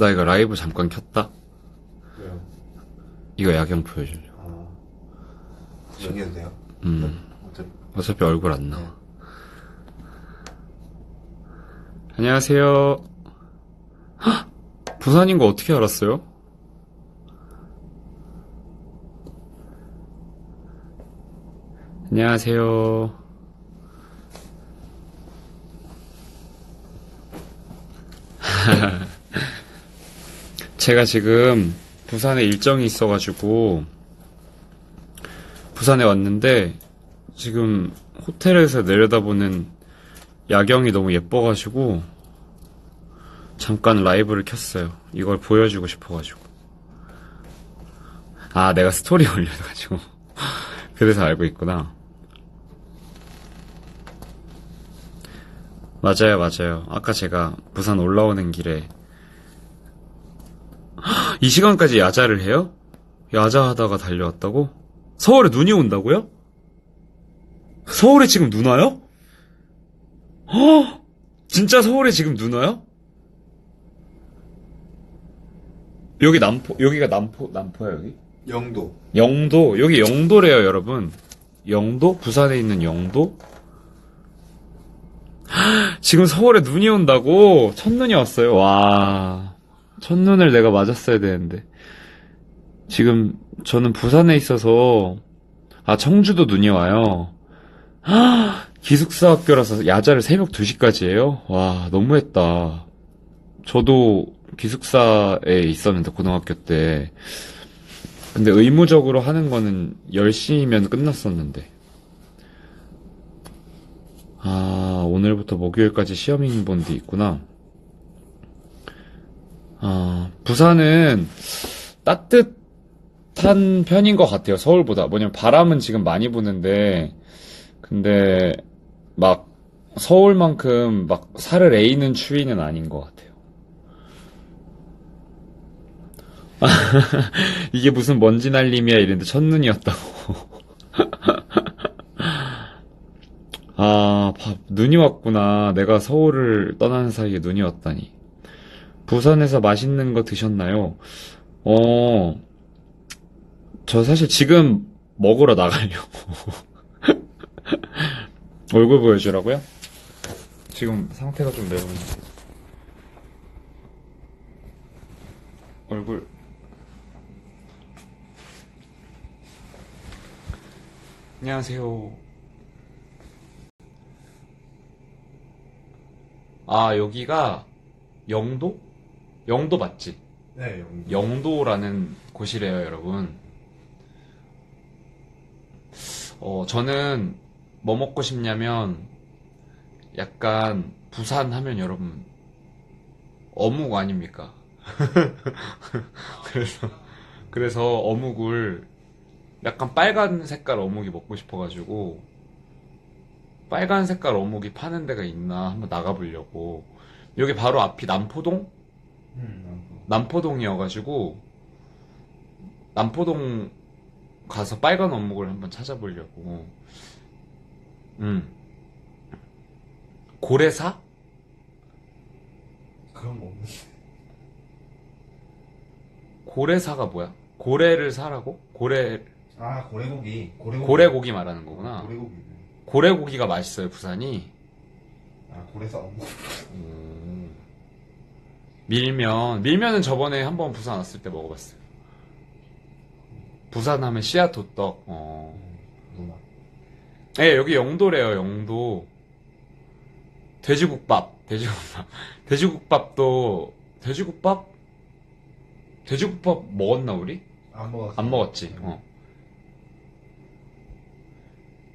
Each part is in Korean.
나 이거 라이브 잠깐 켰다. 왜요? 이거 야경 보여주려. 아. 얘기해도 돼요? 음. 어차피. 어차피 얼굴 안 나와. 안녕하세요. 헉! 부산인 거 어떻게 알았어요? 안녕하세요. 제가 지금 부산에 일정이 있어가지고 부산에 왔는데 지금 호텔에서 내려다보는 야경이 너무 예뻐가지고 잠깐 라이브를 켰어요. 이걸 보여주고 싶어가지고. 아, 내가 스토리 올려가지고. 그래서 알고 있구나. 맞아요, 맞아요. 아까 제가 부산 올라오는 길에 이 시간까지 야자를 해요? 야자하다가 달려왔다고? 서울에 눈이 온다고요? 서울에 지금 눈 와요? 허! 진짜 서울에 지금 눈 와요? 여기 남포, 여기가 남포, 남포야, 여기? 영도. 영도, 여기 영도래요, 여러분. 영도? 부산에 있는 영도? 지금 서울에 눈이 온다고? 첫눈이 왔어요. 와. 첫눈을 내가 맞았어야 되는데. 지금 저는 부산에 있어서, 아, 청주도 눈이 와요. 기숙사 학교라서 야자를 새벽 2시까지 해요? 와, 너무했다. 저도 기숙사에 있었는데, 고등학교 때. 근데 의무적으로 하는 거는 10시면 끝났었는데. 아, 오늘부터 목요일까지 시험인 분도 있구나. 아, 부산은 따뜻한 편인 것 같아요, 서울보다. 뭐냐면 바람은 지금 많이 부는데, 근데 막 서울만큼 막 살을 에이는 추위는 아닌 것 같아요. 이게 무슨 먼지 날림이야 이랬는데 첫눈이었다고. 아, 밥, 눈이 왔구나. 내가 서울을 떠나는 사이에 눈이 왔다니. 부산에서 맛있는 거 드셨나요? 어, 저 사실 지금 먹으러 나가려고. 얼굴 보여주라고요? 지금 상태가 좀 매운데. 얼굴. 안녕하세요. 아, 여기가 영도? 영도 맞지? 네, 영도. 영도라는 곳이래요, 여러분. 어, 저는 뭐 먹고 싶냐면 약간 부산 하면 여러분 어묵 아닙니까? 그래서 그래서 어묵을 약간 빨간 색깔 어묵이 먹고 싶어가지고 빨간 색깔 어묵이 파는 데가 있나 한번 나가보려고 여기 바로 앞이 남포동? 음, 남포동이어가지고 남포동 가서 빨간 어묵을 한번 찾아보려고. 음. 고래사? 그런 거 없는데. 고래사가 뭐야? 고래를 사라고? 고래 아, 고래고기. 고래고기. 고래고기 말하는 거구나. 고래고기. 고래고기가 맛있어요, 부산이. 아, 고래사. 음. 밀면 밀면은 저번에 한번 부산 왔을 때 먹어봤어요. 부산 하면 씨앗 호떡. 어. 네, 여기 영도래요, 영도. 돼지국밥, 돼지국밥. 돼지국밥도, 돼지국밥? 돼지국밥 먹었나, 우리? 안 먹었어. 안 먹었지, 어.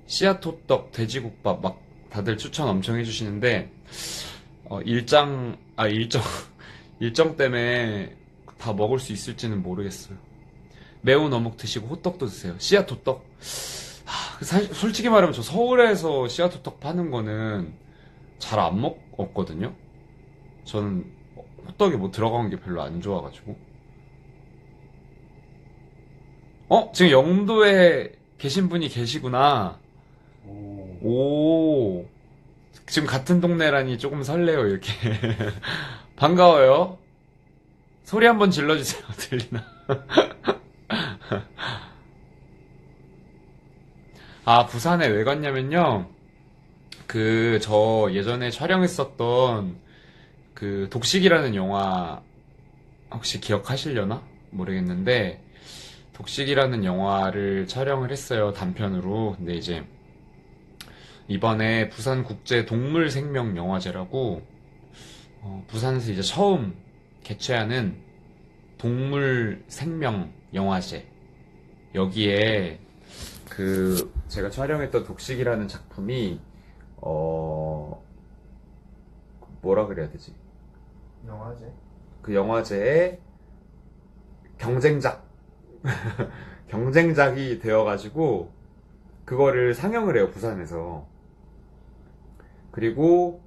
씨앗 호떡, 돼지국밥, 막, 다들 추천 엄청 해주시는데, 어, 일장, 아, 일정, 일정 때문에 다 먹을 수 있을지는 모르겠어요. 매운 어묵 드시고 호떡도 드세요. 씨앗 호떡? 하, 사실, 솔직히 말하면 저 서울에서 씨앗 호떡 파는 거는 잘 안 먹었거든요? 저는 호떡에 뭐 들어간 게 별로 안 좋아가지고. 어? 지금 영도에 계신 분이 계시구나. 오. 오. 지금 같은 동네라니 조금 설레요, 이렇게. 반가워요. 소리 한번 질러주세요. 들리나? 아, 부산에 왜 갔냐면요. 그, 저 예전에 촬영했었던 그 독식이라는 영화 혹시 기억하시려나? 모르겠는데, 독식이라는 영화를 촬영을 했어요. 단편으로. 근데 이제, 이번에 부산국제 동물생명영화제라고, 어, 부산에서 이제 처음 개최하는 동물 생명 영화제. 여기에 그 제가 촬영했던 독식이라는 작품이 어 뭐라 그래야 되지? 영화제? 그 영화제의 경쟁작 경쟁작이 되어가지고 그거를 상영을 해요 부산에서 그리고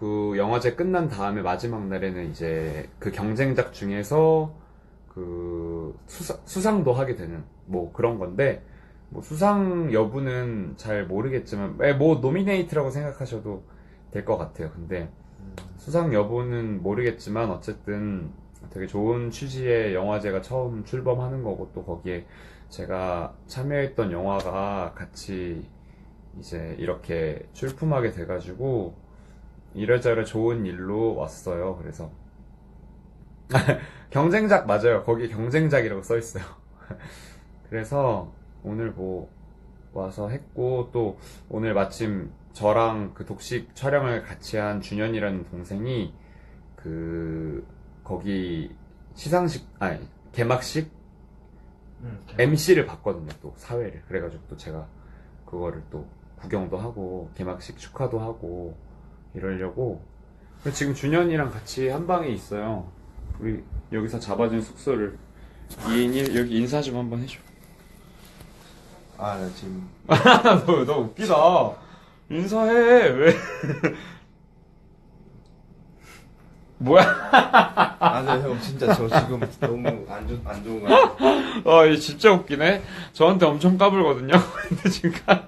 그 영화제 끝난 다음에 마지막 날에는 이제 그 경쟁작 중에서 그 수상, 수상도 하게 되는 뭐 그런 건데 뭐 수상 여부는 잘 모르겠지만 에, 뭐 노미네이트라고 생각하셔도 될 것 같아요 근데 음. 수상 여부는 모르겠지만 어쨌든 되게 좋은 취지의 영화제가 처음 출범하는 거고 또 거기에 제가 참여했던 영화가 같이 이제 이렇게 출품하게 돼가지고 이래저래 좋은 일로 왔어요. 그래서 경쟁작 맞아요. 거기 경쟁작이라고 써 있어요. 그래서 오늘 뭐 와서 했고 또 오늘 마침 저랑 그 독식 촬영을 같이 한 준현이라는 동생이 그 거기 시상식 아니 개막식 응. MC를 봤거든요 또 사회를 그래가지고 또 제가 그거를 또 구경도 하고 개막식 축하도 하고 이러려고. 지금 준현이랑 같이 한 방에 있어요. 우리 여기서 잡아준 숙소를. 2인 1 여기 인사 좀 한번 해줘. 아, 나 지금. 너, 너 웃기다. 인사해. 왜? 뭐야 아, 네, 형, 진짜 저 지금 너무 안, 좋, 안 좋은 거 같아요. 아, 이 진짜 웃기네. 저한테 엄청 까불거든요. 근데 지금 카,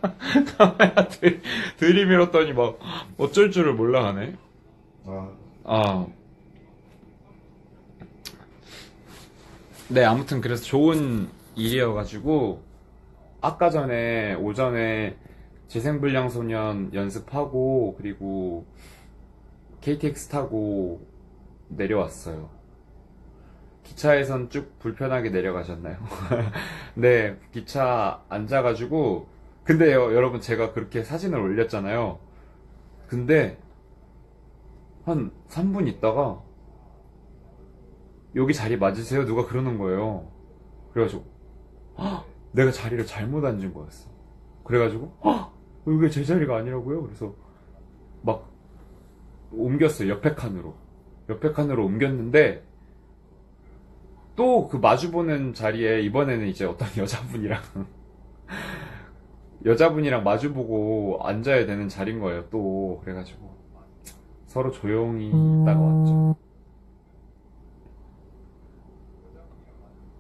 카메라 들, 들이밀었더니 막 어쩔 줄을 몰라 하네. 아, 아. 네, 아무튼 그래서 좋은 일이어가지고, 아까 전에 오전에 재생불량 소년 연습하고, 그리고 KTX 타고 내려왔어요. 기차에선 쭉 불편하게 내려가셨나요? 네, 기차 앉아가지고, 근데요, 여러분 제가 그렇게 사진을 올렸잖아요. 근데, 한 3분 있다가, 여기 자리 맞으세요? 누가 그러는 거예요. 그래가지고, 헉! 내가 자리를 잘못 앉은 거였어. 그래가지고, 헉! 여기가 제 자리가 아니라고요? 그래서, 막, 옮겼어요. 옆에 칸으로. 옆에 칸으로 옮겼는데, 또 그 마주보는 자리에 이번에는 이제 어떤 여자분이랑 여자분이랑 마주보고 앉아야 되는 자리인 거예요 또. 그래가지고 서로 조용히 있다가 왔죠.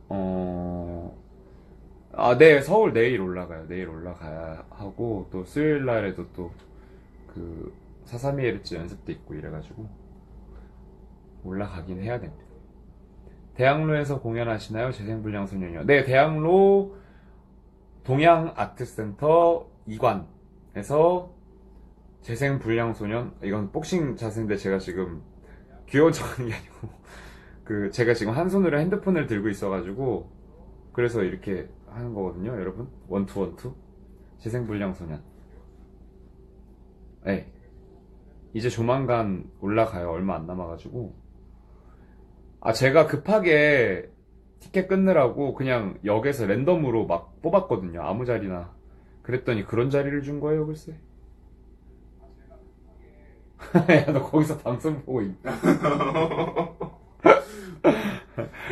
어... 아, 네, 서울 내일 올라가요. 내일 올라가야 하고, 또 수요일 날에도 또, 그, 432Hz 연습도 있고 이래가지고, 올라가긴 해야 됩니다. 대학로에서 공연하시나요? 재생불량 소년이요. 네, 대학로 동양 아트센터 2관에서 재생불량 소년, 이건 복싱 자세인데 제가 지금 귀여운 척 하는 게 아니고, 그, 제가 지금 한 손으로 핸드폰을 들고 있어가지고, 그래서 이렇게 하는 거거든요, 여러분. 원투, 원투. 재생불량 소년. 네. 이제 조만간 올라가요. 얼마 안 남아가지고. 아, 제가 급하게 티켓 끊느라고 그냥 역에서 랜덤으로 막 뽑았거든요. 아무 자리나. 그랬더니 그런 자리를 준 거예요, 글쎄. 야, 너 거기서 방송 보고 있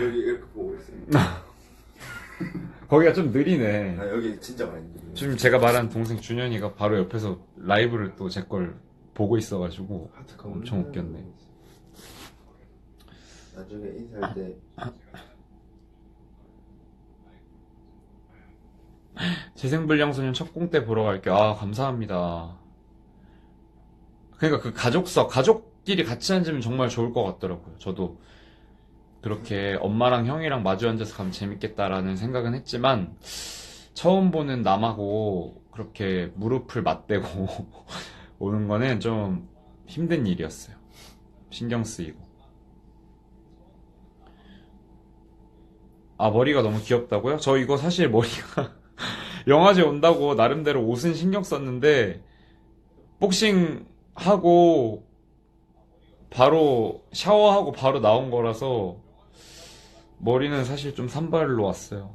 여기 이렇게 보고 있어요. 거기가 좀 느리네. 아, 여기 진짜 많이 들리네. 지금 제가 말한 동생 준현이가 바로 옆에서 라이브를 또 제 걸 보고 있어가지고 하트가 엄청 웃겼네. 나중에 인사할 때. 재생불량소년 첫 공대 보러 갈게요. 아, 감사합니다. 그러니까 그 가족석, 가족끼리 같이 앉으면 정말 좋을 것 같더라고요. 저도 그렇게 엄마랑 형이랑 마주 앉아서 가면 재밌겠다라는 생각은 했지만 처음 보는 남하고 그렇게 무릎을 맞대고 오는 거는 좀 힘든 일이었어요. 신경 쓰이고. 아, 머리가 너무 귀엽다고요? 저 이거 사실 머리가 영화제 온다고 나름대로 옷은 신경 썼는데 복싱 하고 바로 샤워하고 바로 나온 거라서 머리는 사실 좀 산발로 왔어요.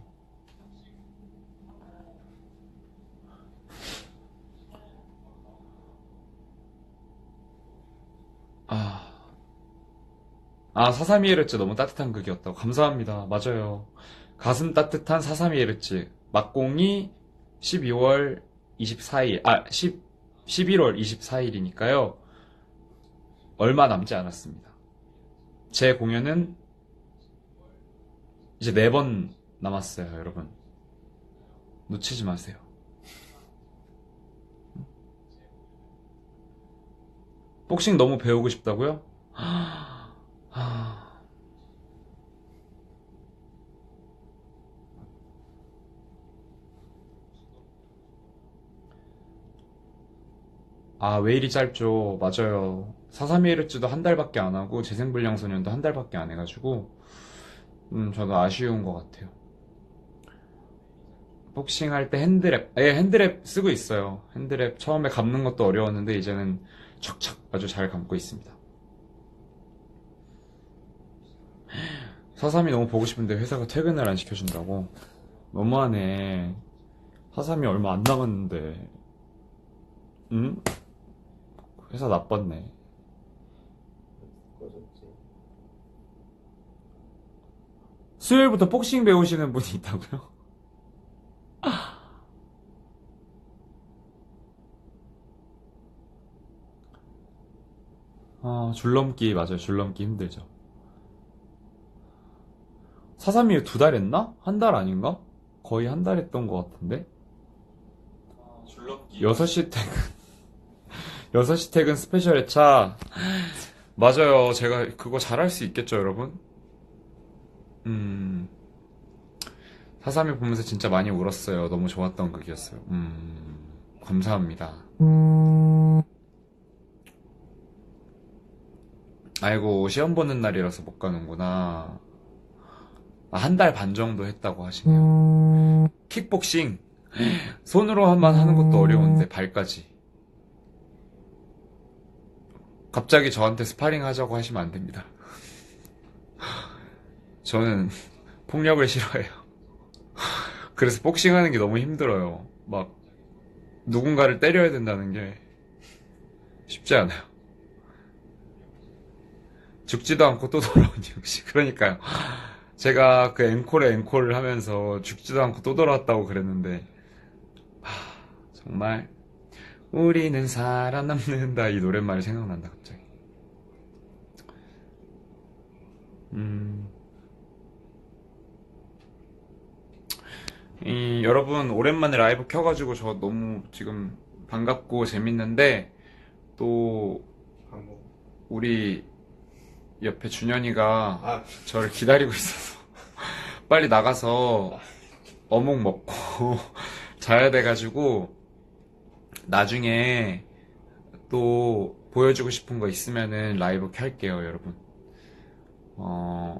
아, 432Hz 너무 따뜻한 극이었다고. 감사합니다. 맞아요. 가슴 따뜻한 432Hz. 막공이 12월 24일, 아, 10, 11월 24일이니까요. 얼마 남지 않았습니다. 제 공연은 이제 네 번 남았어요, 여러분. 놓치지 마세요. 복싱 너무 배우고 싶다고요? 아, 왜 이리 짧죠? 맞아요. 432Hz도 한 달밖에 안 하고, 재생불량 소년도 한 달밖에 안 해가지고, 음, 저도 아쉬운 것 같아요. 복싱 할 때 핸드랩, 예, 핸드랩 쓰고 있어요. 핸드랩 처음에 감는 것도 어려웠는데, 이제는 척척 아주 잘 감고 있습니다. 사삼이 너무 보고 싶은데 회사가 퇴근을 안 시켜준다고. 너무하네. 사삼이 얼마 안 남았는데. 응? 회사 나빴네. 수요일부터 복싱 배우시는 분이 있다고요? 아, 줄넘기, 맞아요. 줄넘기 힘들죠. 사삼이 두달 했나? 한 달 아닌가? 거의 한 달 했던 것 같은데? 줄넘기. 6시 퇴근. 6시 퇴근 스페셜 회차. 맞아요. 제가 그거 잘할 수 있겠죠, 여러분? 음. 사삼이 보면서 진짜 많이 울었어요. 너무 좋았던 극이었어요. 음. 감사합니다. 아이고, 시험 보는 날이라서 못 가는구나. 아, 한달 반 정도 했다고 하시네요. 킥복싱. 손으로 한번 하는 것도 어려운데, 발까지. 갑자기 저한테 스파링 하자고 하시면 안 됩니다. 저는 폭력을 싫어해요. 그래서 복싱하는 게 너무 힘들어요. 막, 누군가를 때려야 된다는 게 쉽지 않아요. 죽지도 않고 또 돌아오니 역시 그러니까요. 제가 그 앵콜에 앵콜을 하면서 죽지도 않고 또 돌아왔다고 그랬는데 하, 정말 우리는 살아남는다 이 노랫말이 생각난다 갑자기. 음. 이, 여러분 오랜만에 라이브 켜가지고 저 너무 지금 반갑고 재밌는데 또. 우리 옆에 준현이가 아, 저를 기다리고 있어서 빨리 나가서 어묵 먹고 자야 돼가지고 나중에 또 보여주고 싶은 거 있으면은 라이브 켤게요, 여러분. 어,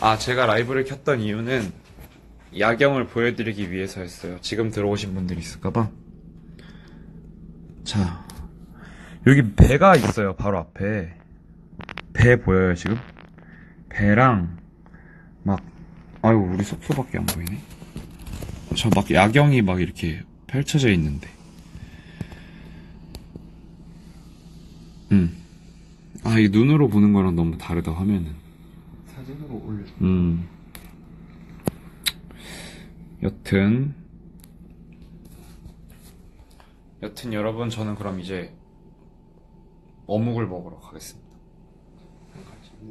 아, 제가 라이브를 켰던 이유는 야경을 보여드리기 위해서였어요. 지금 들어오신 분들이 있을까봐. 자, 여기 배가 있어요, 바로 앞에. 배 보여요, 지금? 배랑, 막, 아유, 우리 숙소밖에 안 보이네? 저 막 야경이 막 이렇게 펼쳐져 있는데. 음. 아, 이 눈으로 보는 거랑 너무 다르다, 화면은. 사진으로 올려. 음. 여튼. 여튼 여러분, 저는 그럼 이제 어묵을 먹으러 가겠습니다.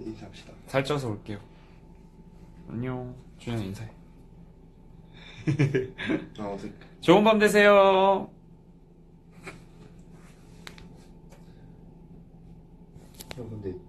인사합시다. 살쪄서 올게요. 안녕. 준영 인사해. 아, 어색. 좋은 밤 되세요. 형, 근데